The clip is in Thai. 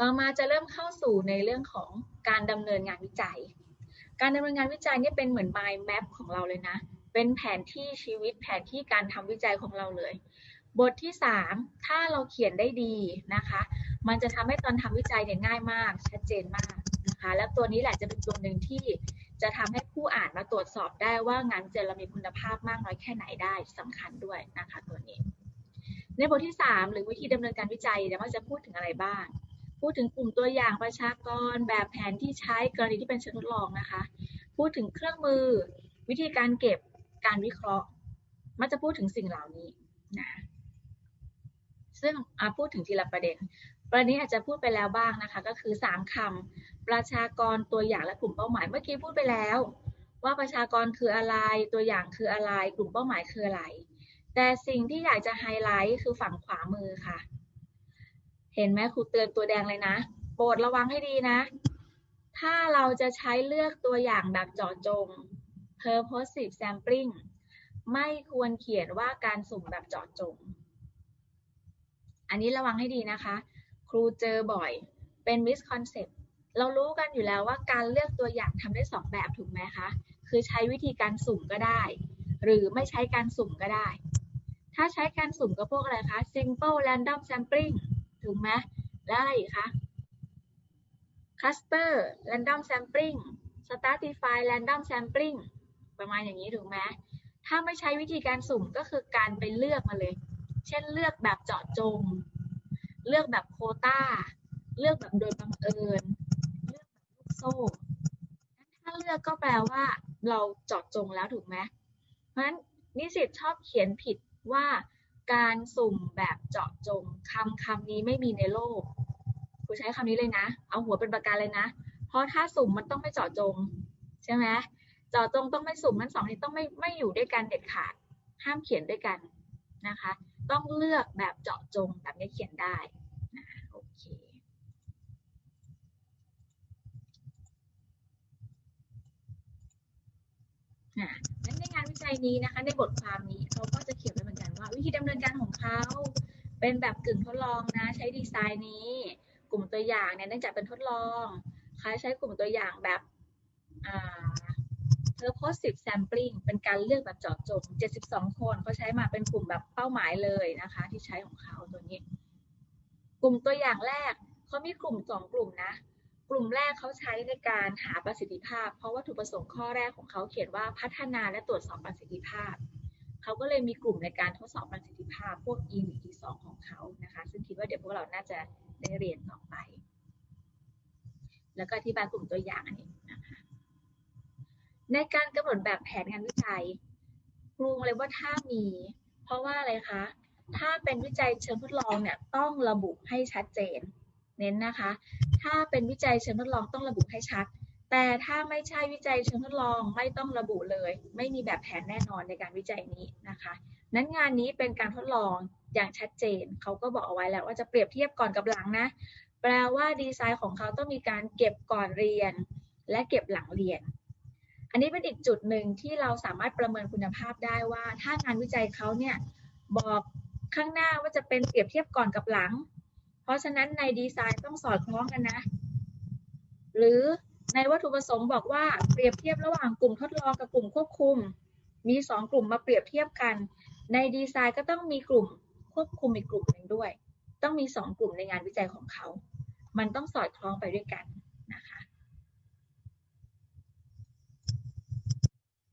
ต่อมาจะเริ่มเข้าสู่ในเรื่องของการดำเนินงานวิจัย การดำเนินงานวิจัยนี่เป็นเหมือน mind map ของเราเลยนะ เป็นแผนที่ชีวิตแผนที่การทำวิจัยของเราเลย บทที่ 3 ถ้าเราเขียนได้ดีนะคะ มันจะทำให้ตอนทำวิจัยเนี่ยง่ายมาก ชัดเจนมากนะคะแล้วตัวนี้แหละจะเป็นตัวหนึ่งที่จะทำให้ผู้อ่านมาตรวจสอบได้ว่างานวิจัยเรามีคุณภาพมากน้อยแค่ไหนได้สำคัญด้วยนะคะตัวนี้ ในบทที่ 3 หรือวิธีดำเนินการวิจัยเนี่ยมันจะพูดถึงอะไรบ้าง พูดถึงกลุ่มตัวอย่างประชากรแบบแผนที่ใช้กรณีที่เป็นเชิงทดลองนะคะ พูดถึงเครื่องมือวิธีการเก็บการวิเคราะห์ มันจะพูดถึงสิ่งเหล่านี้นะซึ่งพูดถึงทีละประเด็น ประเด็นนี้อาจจะพูดไปแล้วบ้างนะคะ ก็คือ 3คำประชากรตัวอย่างและกลุ่มเป้าหมาย เมื่อกี้พูดไปแล้ว ว่าประชากรคืออะไร ตัวอย่างคืออะไร กลุ่มเป้าหมายคืออะไร แต่สิ่งที่อยากจะไฮไลท์คือฝั่งขวามือค่ะ เห็นไหมครูเตือนตัวแดงเลยนะโปรดระวังให้ดีนะ ถ้าเราจะใช้เลือกตัวอย่างแบบเจาะจง purposive sampling ไม่ควรเขียนว่าการสุ่มแบบเจาะจง อันนี้ระวังให้ดีนะคะ ครูเจอบ่อย เป็น misconcept เรารู้กันอยู่แล้วว่าการเลือกตัวอย่างทำได้สองแบบถูกไหมคะ คือใช้วิธีการสุ่มก็ได้ หรือไม่ใช้การสุ่มก็ได้ ถ้าใช้การสุ่มก็พวกอะไรคะ simple random sampling ถูกไหมแล้วอะไรอีกคะ cluster random sampling stratify random sampling ประมาณอย่างนี้ถูกไหมถ้าไม่ใช้วิธีการสุ่มก็คือการไปเลือกมาเลย เช่นเลือกแบบเจาะจง เลือกแบบโคตาเลือกแบบโดยบังเอิญ เลือกแบบลูกโซ่ ถ้าเลือกก็แปลว่า เราเจาะจงแล้วถูกไหมเพราะฉะนั้นนิสิตชอบเขียนผิดว่า การสุ่มแบบเจาะจงคำคำนี้ไม่มีในโลกครูใช้คำนี้เลยนะ เอาหัวเป็นประกันเลยนะ เพราะถ้าสุ่มมันต้องไม่เจาะจง ใช่ไหมเจาะจงต้องไม่สุ่มมันสองนี้ต้องไม่ไม่อยู่ด้วยกันเด็ดขาด ห้ามเขียนด้วยกันนะคะ ต้องเลือกแบบเจาะจงแบบนี้เขียนได้นะโอเคนะ ในนี้นะคะในบทความนี้เขาก็จะเขียนไว้เหมือนกันว่า วิธีดำเนินการของเขาเป็นแบบกึ่งทดลองนะ ใช้ดีไซน์นี้ กลุ่มตัวอย่างเนี่ยเนื่องจากเป็นทดลองเขาใช้กลุ่มตัวอย่างแบบอ่า purposive sampling เป็นการเลือกแบบเจาะจง 72 คนเขาใช้มาเป็นกลุ่มแบบเป้าหมายเลยนะคะ ที่ใช้ของเขาตัวนี้ กลุ่มตัวอย่างแรกเขามีกลุ่ม 2 กลุ่มนะ กลุ่มแรกเขาใช้ในการหาประสิทธิภาพ เพราะวัตถุประสงค์ข้อแรกของเขาเขียนว่าพัฒนาและตรวจสอบประสิทธิภาพ เขาก็เลยมีกลุ่มในการทดสอบประสิทธิภาพ พวก e 1 e 2ของเขานะคะ ซึ่งคิดว่าเดี๋ยวพวกเราน่าจะได้เรียนต่อไป แล้วก็อธิบายกลุ่มตัวอย่างอันนี้นะคะในการกำหนดแบบแผนงานวิจัยครูเลยว่าถ้ามี เพราะว่าอะไรคะ ถ้าเป็นวิจัยเชิงทดลองเนี่ยต้องระบุให้ชัดเจน เน้นนะคะ ถ้าเป็นวิจัยเชิงทดลองต้องระบุให้ชัด แต่ถ้าไม่ใช่วิจัยเชิงทดลองไม่ต้องระบุเลย ไม่มีแบบแผนแน่นอนในการวิจัยนี้นะคะ นั้นงานนี้เป็นการทดลองอย่างชัดเจน เขาก็บอกเอาไว้แล้วว่าจะเปรียบเทียบก่อนกับหลังนะ แปลว่าดีไซน์ของเขาต้องมีการเก็บก่อนเรียน และเก็บหลังเรียน อันนี้เป็นอีกจุดหนึ่งที่เราสามารถประเมินคุณภาพได้ว่า ถ้างานวิจัยเขาเนี่ยบอกข้างหน้าว่าจะเป็นเปรียบเทียบก่อนกับหลัง เพราะฉะนั้นในดีไซน์ต้องสอดคล้องกันนะ หรือในวัตถุประสงค์บอกว่าเปรียบเทียบระหว่างกลุ่มทดลองกับกลุ่มควบคุม มีสองกลุ่มมาเปรียบเทียบกัน ในดีไซน์ก็ต้องมีกลุ่มควบคุมอีกกลุ่มหนึ่งด้วย ต้องมีสองกลุ่มในงานวิจัยของเขา มันต้องสอดคล้องไปด้วยกัน